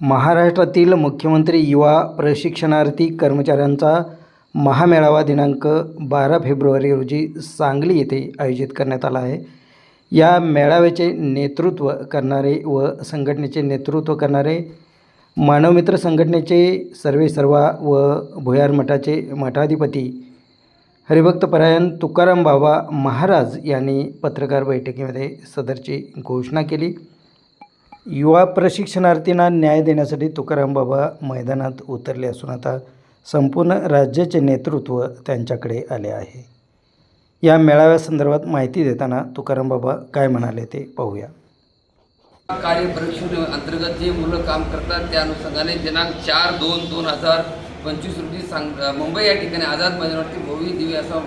महाराष्ट्रातील मुख्यमंत्री युवा प्रशिक्षणार्थी कर्मचाऱ्यांचा महामेळावा दिनांक बारा फेब्रुवारी रोजी सांगली येथे आयोजित करण्यात आला आहे. या मेळाव्याचे नेतृत्व करणारे व संघटनेचे नेतृत्व करणारे मानवमित्र संघटनेचे सर्वे सर्वा व भुयार मठाचे मठाधिपती हरिभक्तपरायण तुकाराम बाबा महाराज यांनी पत्रकार बैठकीमध्ये सदरची घोषणा केली. युवा प्रशिक्षणार्थींना न्याय देण्यासाठी तुकाराम बाबा मैदानात उतरले असून आता संपूर्ण राज्याचे नेतृत्व त्यांच्याकडे आले आहे. या मेळाव्यासंदर्भात माहिती देताना तुकाराम बाबा काय म्हणाले ते पाहूया. कार्य परीक्षण अंतर्गत जे मुलं काम करतात त्या अनुषंगाने दिनांक चार दोन दोन हजार पंचवीस रोजी सांग मुंबई या ठिकाणी आझाद मैदानावरती भव्य दिवे असा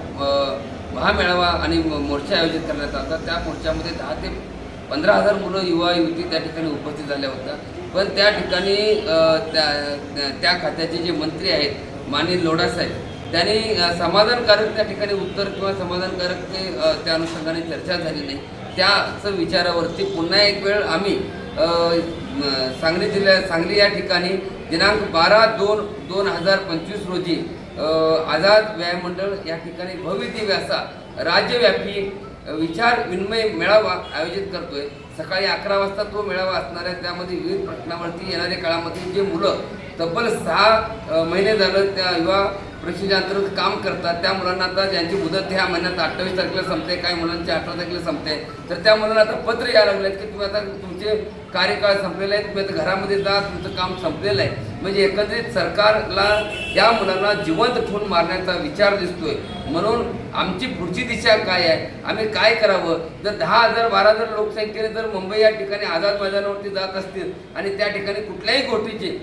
महामेळावा आणि मोर्चा आयोजित करण्यात आला त्या मोर्चामध्ये दहा ते पंधरा हजार मुलं युवा युवती त्या ठिकाणी उपस्थित झाल्या होत्या. पण त्या ठिकाणी त्या त्या- खात्याचे जे मंत्री आहेत माननीय लोढासाहेब त्यांनी समाधानकारक त्या ठिकाणी उत्तर किंवा समाधानकारक ते त्या अनुषंगाने चर्चा झाली नाही. त्याचं विचारावरती पुन्हा एक वेळ आम्ही सांगली जिल्ह्या सांगली या ठिकाणी दिनांक बारा दोन दोन हजार पंचवीस रोजी आझाद व्यायाम मंडळ या ठिकाणी भव्य दिव्य असा राज्यव्यापी विचार विनिमय मेळावा आयोजित करतोय. सकाळी अकरा वाजता तो मेळावा असणार आहे. त्यामध्ये विविध प्रश्नावरती येणाऱ्या काळामध्ये जे मुलं तब्बल सहा महिने झालं त्या युवा प्रशिक्षणांतर्गत काम करतात. त्या मुलांना आता ज्यांची मुदत ह्या महिन्यात अठ्ठावीस तारखेला संपते काही मुलांची अठरा तारखेला संपते. तर त्या मुलांना आता पत्र यायला लागले की तुम्ही आता तुमचे कार्यकाळ संपलेले आहे तुम्ही आता घरामध्ये जा तुमचं काम संपलेलं आहे. म्हणजे एकंदरीत सरकारला या मुलांना जिवंत ठेवून मारण्याचा विचार दिसतोय. म्हणून आमची पुढची दिशा काय आहे? आम्ही काय करावं? जर दहा हजार बारा हजार लोकसंख्येने जर मुंबई या ठिकाणी आझाद मैदानावरती जात असतील आणि त्या ठिकाणी कुठल्याही गोष्टीची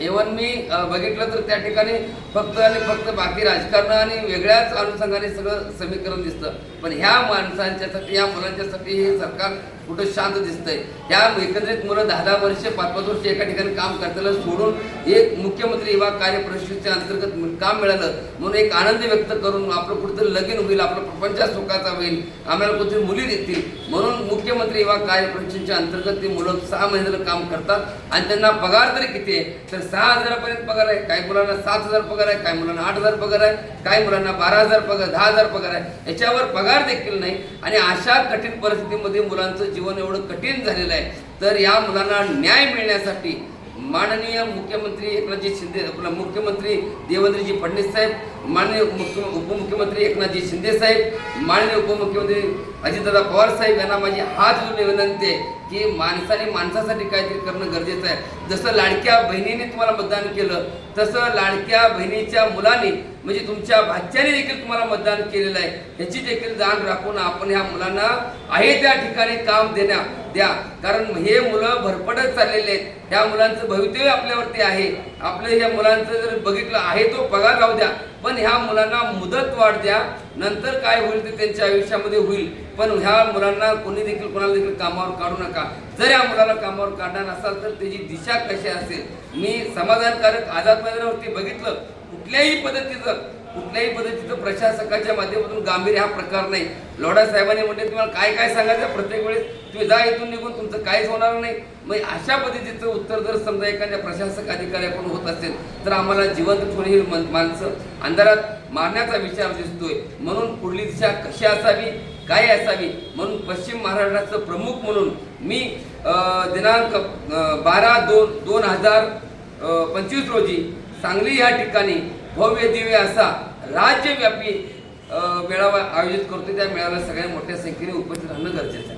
इव्हन मी बघितलं तर त्या ठिकाणी फक्त आणि फक्त बाकी राजकारण आणि वेगळ्याच अनुषंगाने सगळं समीकरण दिसतं. पण ह्या माणसांच्यासाठी या मुलांच्यासाठी हे सरकार कुठं शांत दिसतंय? ह्या एकंदरीत मुलं दहा दहा वर्ष पाच पाच वर्ष एका ठिकाणी काम करताना सोडून एक मुख्यमंत्री युवा कार्य परिषदेच्या अंतर्गत काम मिळालं. म्हणून एक आनंद व्यक्त करून आपलं कुठेतरी लगीन होईल आपलं प्रपंच सुखाचा होईल आम्हाला कुठेतरी मुली देतील. म्हणून मुख्यमंत्री युवा कार्य परिषदेच्या अंतर्गत ती मुलं सहा महिन्याला काम करतात आणि त्यांना पगार तरी किती आहे? तर सहा हजारापर्यंत पगार आहे काही मुलांना सात हजार पगार आहे काही मुलांना आठ हजार पगार आहे काही मुलांना बारा हजार पगार दहा हजार पगार आहे याच्यावर पगार देखील नाही. आणि अशा कठीण परिस्थितीमध्ये मुलांचं जीवन एवढं कठीण झालेलं आहे. तर या मुलांना न्याय मिळण्यासाठी माननीय मुख्यमंत्री एकनाथजी शिंदे आपला मुख्यमंत्री देवेंद्रजी फडणवीस साहेब माननीय मुख्य उपमुख्यमंत्री एकनाथजी शिंदे साहेब माननीय उपमुख्यमंत्री अजितदादा पवार साहेब यांना माझी हात जोडून विनंती आहे की माणसाने माणसासाठी काहीतरी करणं गरजेचं आहे. जसं लाडक्या बहिणीने तुम्हाला मतदान केलं तसं लाडक्या बहिणीच्या मुलाने म्हणजे तुमच्या भाच्याने देखील तुम्हाला मतदान केलेलं आहे. ह्याची देखील जाण राखून आपण ह्या मुलांना आहे त्या ठिकाणी काम देण्या. द्या. कारण हे मुलं भरपटत चाललेले आहेत. ह्या मुलांचं भवितव्य आपल्यावरती आहे. आपलं ह्या मुलांचं जर बघितलं आहे तो पगार राहू द्या. पण ह्या मुलांना मुदत वाढ द्या. नंतर काय होईल ते त्यांच्या आयुष्यामध्ये होईल. पण ह्या मुलांना कोणी देखील कोणाला देखील कामावर काढू नका. जर या मुलाला कामावर काढणार नसाल तर त्याची दिशा कशी असेल? मी समाधानकारक आझाद मैदानावरती बघितलं. कुठल्याही पद्धतीचं कुठल्याही पद्धतीचं प्रशासकाच्या माध्यमातून गांभीर्य हा प्रकार नाही. लोढा साहेबांनी म्हटले तुम्हाला काय काय सांगायचं? प्रत्येक वेळेस तुम्ही जा इथून निघून तुमचं काहीच होणार नाही. मग अशा पद्धतीचं उत्तर जर समजा एखाद्या प्रशासक अधिकाऱ्याकडून होत असेल तर आम्हाला जिवंत ठेवणे ही माणसं अंधारात मारण्याचा विचार दिसतोय. म्हणून पुढली दिशा कशी असावी काय असावी? म्हणून पश्चिम महाराष्ट्राचं प्रमुख म्हणून मी दिनांक बारा दोन दोन हजार पंचवीस रोजी सांगली या ठिकाणी भव्य दिव्य असा राज्यव्यापी मेळावा आयोजित करतो त्या मेळाव्याला सगळ्या मोठ्या संख्येने उपस्थित राहणं गरजेचं आहे.